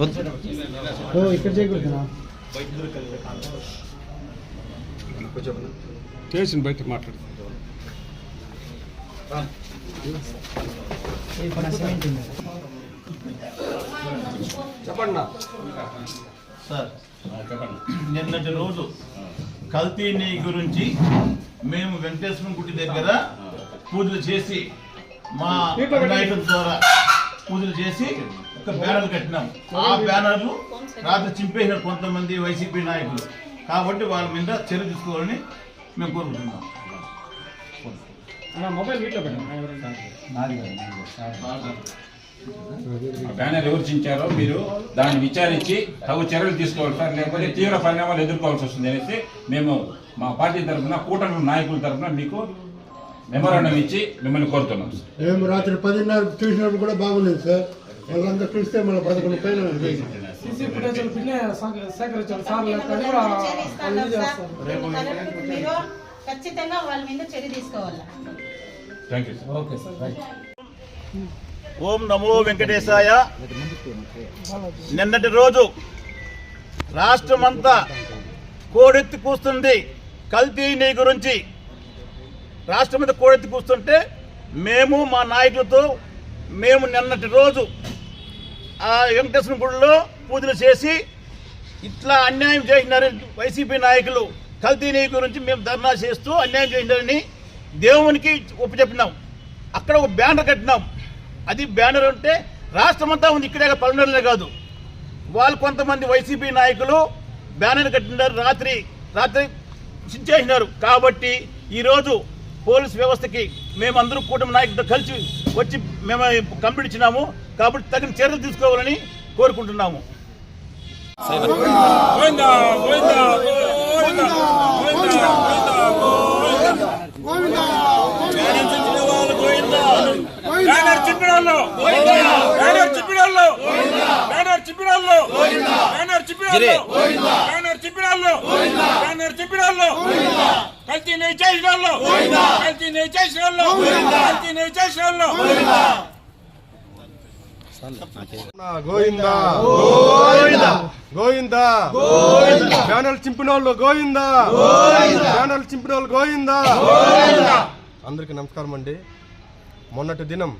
ఇక్కడ స్టేషన్ బయట మాట్లాడు. చెప్పండి. సార్ నిన్నటి రోజు కల్తీ నెయ్యి గురించి మేము వెంకటేశ్వరం గుడి దగ్గర పూజలు చేసి మా నాయకుల ద్వారా పూజలు చేసి ఒక బ్యానర్ కట్టినాం. ఆ బ్యానర్లు రాత్రి చింపేసిన కొంతమంది వైసీపీ నాయకులు. కాబట్టి వాళ్ళ మీద చర్య తీసుకోవాలని మేము కోరుకుంటున్నాం. మొబైల్ వీటిలో బ్యానర్ ఎవరు చించారో మీరు దాన్ని విచారించి తగు చర్యలు తీసుకోవాలి సార్. లేకపోతే తీవ్ర పరిణామాలు ఎదుర్కోవాల్సి వస్తుంది అనేసి మేము మా పార్టీ తరఫున కూటమి నాయకుల తరఫున మీకు మెమోరాండం ఇచ్చి మిమ్మల్ని కోరుతున్నాం సార్. మేము రాత్రి పదిన్నర చూసినప్పుడు కూడా బాగుండేది సార్. వాళ్ళంతా మళ్ళీ పదకొండు పైన. సీసీ ఫుటేజ్ సేకరించాలి సార్ ఖచ్చితంగా వాళ్ళ మీద చర్య తీసుకోవాలి? ఓం నమో వెంకటేశాయ. నిన్నటి రోజు రాష్ట్రమంతా కోడెత్తి కూస్తుంది కల్తీ నెయ్యి గురించి. రాష్ట్రం మీద కోడెత్తి కూస్తుంటే మేము మా నాయకులతో మేము నిన్నటి రోజు వెంకటేశ్వర గుడిలో పూజలు చేసి ఇట్లా అన్యాయం చేసినారు వైసీపీ నాయకులు కల్తీ నెయ్యి గురించి మేము ధర్నా చేస్తూ అన్యాయం చేసినారని దేవునికి ఒప్పుచెప్పినాం అక్కడ ఒక బ్యానర్ కట్టినాం. అది బ్యానర్ ఉంటే రాష్ట్రం అంతా ఉంది ఇక్కడే పల్లెటూరులే కాదు. వాళ్ళు కొంతమంది వైసీపీ నాయకులు బ్యానర్ కట్టినారు రాత్రి రాత్రి చేసినారు. కాబట్టి ఈరోజు పోలీస్ వ్యవస్థకి మేమందరూ కూటమి నాయకులతో కలిసి వచ్చి మేము కంప్లీట్ ఇచ్చినాము. కాబట్టి తగిన చర్యలు తీసుకోవాలని కోరుకుంటున్నాము బ్యానర్ నేను బ్యానర్ కల్తీ బ్యానర్ చేసిన బ్యానర్ నేను బ్యానర్ చింపిడాల్లో బ్యానర్ చింపిడాల్లో కల్తీ నెయ్యి చేసినాల్లో కల్తీ నెయ్యి చేసినాల్లో కల్తీ నెయ్యి చేసినాల్లో గోవిందా. గోవిందా. బ్యానర్ చింపిన వాళ్ళు గోవిందా. అందరికీ నమస్కారం అండి. మొన్నటి దినం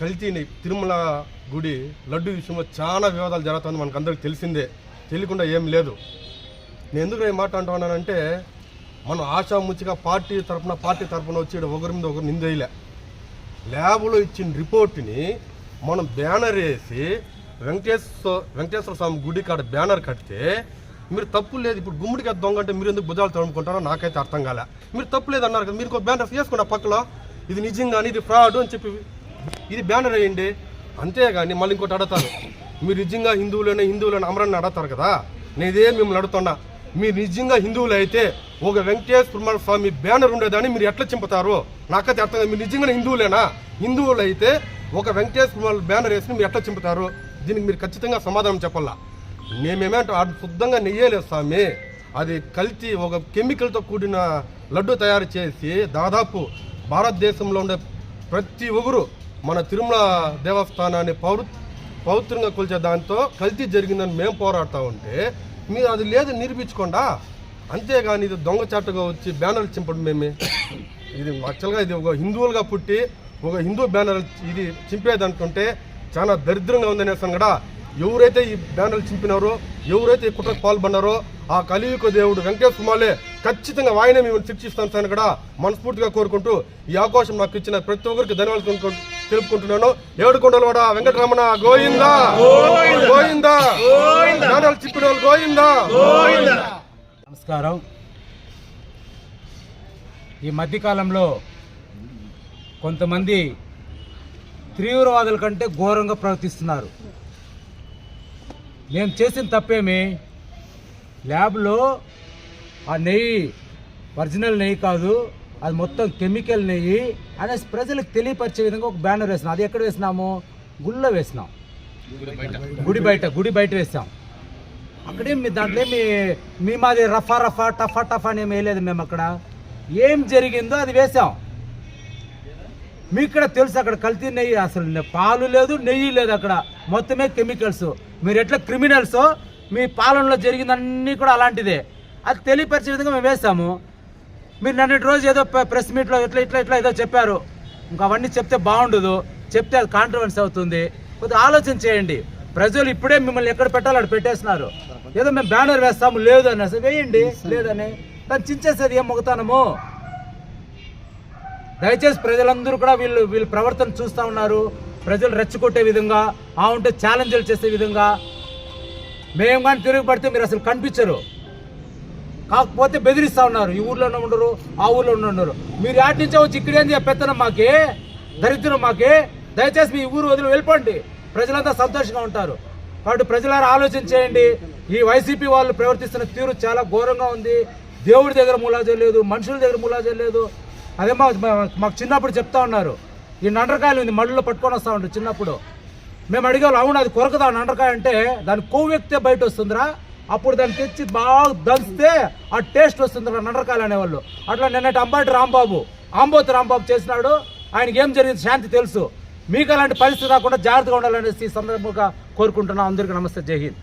కల్తీని తిరుమల గుడి లడ్డు విషయంలో చాలా వివాదాలు జరుగుతుంది మనకు అందరికి తెలిసిందే. తెలియకుండా ఏం లేదు. నేను ఎందుకు ఈ మాట అంటున్నానంటే మనం ఆశాముచ్చిగా పార్టీ తరపున పార్టీ తరపున వచ్చి ఈడ ఒకరి మీద ఒకరు నిందేయలే. ల్యాబ్లో ఇచ్చిన రిపోర్ట్ని మనం బ్యానర్ వేసి వెంకటేశ్వర వెంకటేశ్వర స్వామి గుడి కాడ బ్యానర్ కడితే మీరు తప్పు లేదు. ఇప్పుడు గుమ్మడికి దొంగ అంటే మీరు ఎందుకు భుజాలు తడుముకుంటారో నాకైతే అర్థం కాలే. మీరు తప్పు లేదు అన్నారు కదా మీరు ఒక బ్యానర్ వేసుకున్న పక్కలో ఇది నిజంగాని ఇది ఫ్రాడ్ అని చెప్పి ఇది బ్యానర్ వేయండి. అంతేగాని మళ్ళీ ఇంకోటి అడుగుతారు మీరు నిజంగా హిందువులైనా హిందువులైనా అమరాన్ని అడుగుతారు కదా? నేనే మిమ్మల్ని అడుగుతున్నా. మీరు నిజంగా హిందువులు అయితే ఒక వెంకటేశ్వర స్వామి బ్యానర్ ఉండేదాన్ని మీరు ఎట్లా చింపుతారు? నాకైతే అర్థం మీరు నిజంగా హిందువులేనా? హిందువులు అయితే ఒక వెంకటేశ్వర బ్యానర్ వేసి మీరు ఎట్లా చింపుతారు? దీనికి మీరు ఖచ్చితంగా సమాధానం చెప్పాలా? మేమేమంటే? అది శుద్ధంగా నెయ్యలేదు స్వామి. అది కల్తీ ఒక కెమికల్తో కూడిన లడ్డు తయారు చేసి దాదాపు భారతదేశంలో ఉండే ప్రతి ఒక్కరు మన తిరుమల దేవస్థానాన్ని పౌరు పవిత్రంగా కొలిచే దాంతో కల్తీ జరిగిందని మేము పోరాడుతూ ఉంటే మీరు అది లేదు నిరూపించకుండా? అంతేగాని ఇది దొంగచాటుగా వచ్చి బ్యానర్లు చింపడం మేమే. ఇది యాక్చువల్గా ఇది ఒక హిందువులుగా పుట్టి ఒక హిందూ బ్యానర్ ఇది చింపేదంటుంటే చాలా దరిద్రంగా ఉందనేసాను కూడా ఎవరైతే ఈ బ్యానర్లు చింపినారో ఎవరైతే ఈ కుట్రకు పాల్పన్నారో ఆ కలియుగ దేవుడు వెంకటేశ్వర కుమార్లే ఖచ్చితంగా ఆయనే మేము శిక్షిస్తాను సార్ కూడా మనస్ఫూర్తిగా కోరుకుంటూ ఈ అవకాశం నాకు ఇచ్చిన ప్రతి ఒక్కరికి ధన్యవాదాలు తెలుపుకుంటున్నాను. ఏడుకొండలవాడ వెంకటరమణ గోయిందా గోయిందా గోయిందా నమస్కారం. ఈ మధ్యకాలంలో కొంతమంది తీవ్రవాదుల కంటే ఘోరంగా ప్రవర్తిస్తున్నారు. మేము చేసిన తప్పేమి? ల్యాబ్లో ఆ నెయ్యి ఒరిజినల్ నెయ్యి కాదు అది మొత్తం కెమికల్ నెయ్యి అనేసి ప్రజలకు తెలియపరిచే విధంగా ఒక బ్యానర్ వేసినాం. అది ఎక్కడ వేసినాము? గుళ్ళో వేసినాం. గుడి బయట గుడి బయట వేసాం. అక్కడే మీ దాంట్లో మీ మీ మాది రఫా రఫా టఫా టఫా అని ఏమి వేయలేదు మేము అక్కడ. ఏం జరిగిందో అది వేసాం మీకు ఇక్కడ తెలుసు అక్కడ కల్తీ నెయ్యి అసలు పాలు లేదు నెయ్యి లేదు అక్కడ. మొత్తమే కెమికల్స్. మీరు ఎట్లా క్రిమినల్స్? మీ పాలనలో జరిగిందన్నీ కూడా అలాంటిదే. అది తెలియపరిచే విధంగా మేము వేసాము మీరు నన్నటి రోజు ఏదో ప్రెస్ మీట్లో ఇట్లా ఇట్లా ఇట్లా ఏదో చెప్పారు. ఇంకా అవన్నీ చెప్తే బాగుండదు. చెప్తే అది కాంట్రవర్సీ అవుతుంది. కొద్దిగా ఆలోచన చేయండి. ప్రజలు ఇప్పుడే మిమ్మల్ని ఎక్కడ పెట్టాలో అక్కడ పెట్టేస్తున్నారు. ఏదో మేము బ్యానర్ వేస్తాము లేదు అనేసి. వేయండి లేదని. దాన్ని చించేసేది ఏం మొగతానము? దయచేసి ప్రజలందరూ కూడా వీళ్ళు వీళ్ళ ప్రవర్తన చూస్తూ ఉన్నారు. ప్రజలు రెచ్చగొట్టే విధంగా ఆ ఉంటే ఛాలెంజ్లు చేసే విధంగా. మేము కానీ తిరుగుపడితే మీరు అసలు కనిపించరు. కాకపోతే బెదిరిస్తా ఉన్నారు. ఈ ఊర్లోనే ఉండరు ఆ ఊర్లో ఉండరు. మీరు నుంచే వచ్చి ఇక్కడేం పెత్తనం మాకే? దరిద్రం మాకే? దయచేసి మీ ఊరు వదిలి వెళ్ళిపోండి. ప్రజలంతా సంతోషంగా ఉంటారు. కాబట్టి ప్రజలారా ఆలోచన చేయండి ఈ వైసీపీ వాళ్ళు ప్రవర్తిస్తున్న తీరు చాలా ఘోరంగా ఉంది. దేవుడి దగ్గర ములాజం లేదు మనుషుల దగ్గర ములాజం లేదు. అదే మా మాకు చిన్నప్పుడు చెప్తా ఉన్నారు. ఈ నండ్రకాయలు ఉంది మళ్ళీ పట్టుకొని వస్తూ ఉంటారు చిన్నప్పుడు. మేము అడిగాము అవును అది కొరకదా నండ్రకాయ అంటే దాని కొవ్వు ఎక్కితే బయట వస్తుందిరా. అప్పుడు దాన్ని తెచ్చి బాగా దంచితే ఆ టేస్ట్ వస్తుందిరా నండ్రకాయలు అనేవాళ్ళు. అట్లా నిన్నటి అంబాటి రాంబాబు ఆంబోతి రాంబాబు చేసినాడు. ఆయనకి ఏం జరిగింది? శాంతి తెలుసు. మీకు అలాంటి పరిస్థితి రాకుండా జాగ్రత్తగా ఉండాలనేసి ఈ సందర్భంగా కోరుకుంటున్నాం. అందరికీ నమస్తే. జై హింద్.